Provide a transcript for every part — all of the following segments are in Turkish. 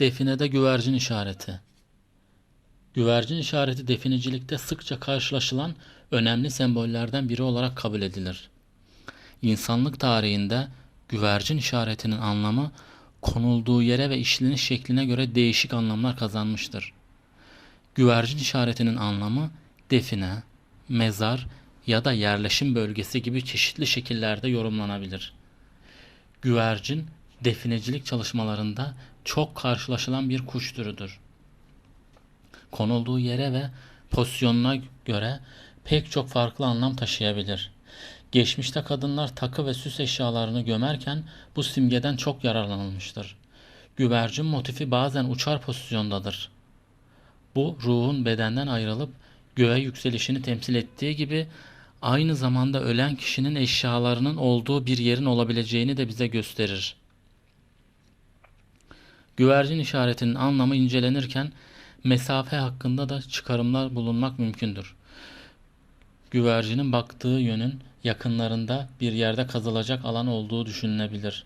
Definede güvercin işareti. Güvercin işareti definecilikte sıkça karşılaşılan önemli sembollerden biri olarak kabul edilir. İnsanlık tarihinde güvercin işaretinin anlamı konulduğu yere ve işleniş şekline göre değişik anlamlar kazanmıştır. Güvercin işaretinin anlamı define, mezar ya da yerleşim bölgesi gibi çeşitli şekillerde yorumlanabilir. Güvercin definecilik çalışmalarında çok karşılaşılan bir kuş türüdür. Konulduğu yere ve pozisyonuna göre pek çok farklı anlam taşıyabilir. Geçmişte kadınlar takı ve süs eşyalarını gömerken bu simgeden çok yararlanılmıştır. Güvercin motifi bazen uçar pozisyondadır. Bu ruhun bedenden ayrılıp göğe yükselişini temsil ettiği gibi aynı zamanda ölen kişinin eşyalarının olduğu bir yerin olabileceğini de bize gösterir. Güvercin işaretinin anlamı incelenirken mesafe hakkında da çıkarımlar bulunmak mümkündür. Güvercinin baktığı yönün yakınlarında bir yerde kazılacak alan olduğu düşünülebilir.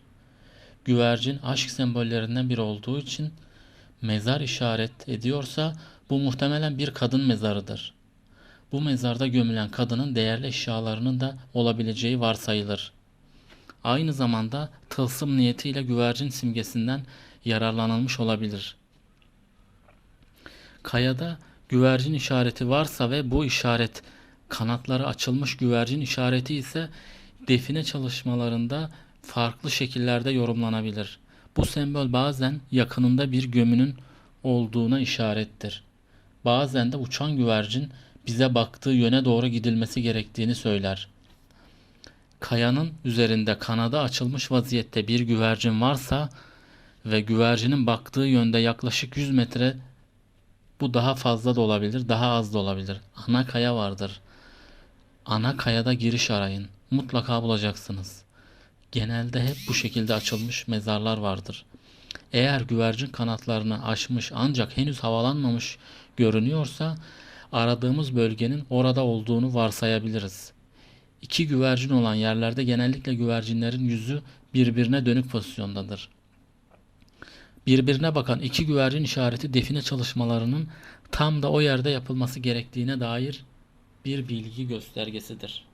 Güvercin aşk sembollerinden biri olduğu için mezar işaret ediyorsa bu muhtemelen bir kadın mezarıdır. Bu mezarda gömülen kadının değerli eşyalarının da olabileceği varsayılır. Aynı zamanda tılsım niyetiyle güvercin simgesinden yararlanılmış olabilir. Kayada güvercin işareti varsa ve bu işaret kanatları açılmış güvercin işareti ise define çalışmalarında farklı şekillerde yorumlanabilir. Bu sembol bazen yakınında bir gömünün olduğuna işarettir. Bazen de uçan güvercin bize baktığı yöne doğru gidilmesi gerektiğini söyler. Kayanın üzerinde kanadı açılmış vaziyette bir güvercin varsa ve güvercinin baktığı yönde yaklaşık 100 metre bu daha fazla da olabilir, daha az da olabilir. Ana kaya vardır. Ana kayada giriş arayın. Mutlaka bulacaksınız. Genelde hep bu şekilde açılmış mezarlar vardır. Eğer güvercin kanatlarını açmış ancak henüz havalanmamış görünüyorsa aradığımız bölgenin orada olduğunu varsayabiliriz. İki güvercin olan yerlerde genellikle güvercinlerin yüzü birbirine dönük pozisyondadır. Birbirine bakan iki güvercin işareti define çalışmalarının tam da o yerde yapılması gerektiğine dair bir bilgi göstergesidir.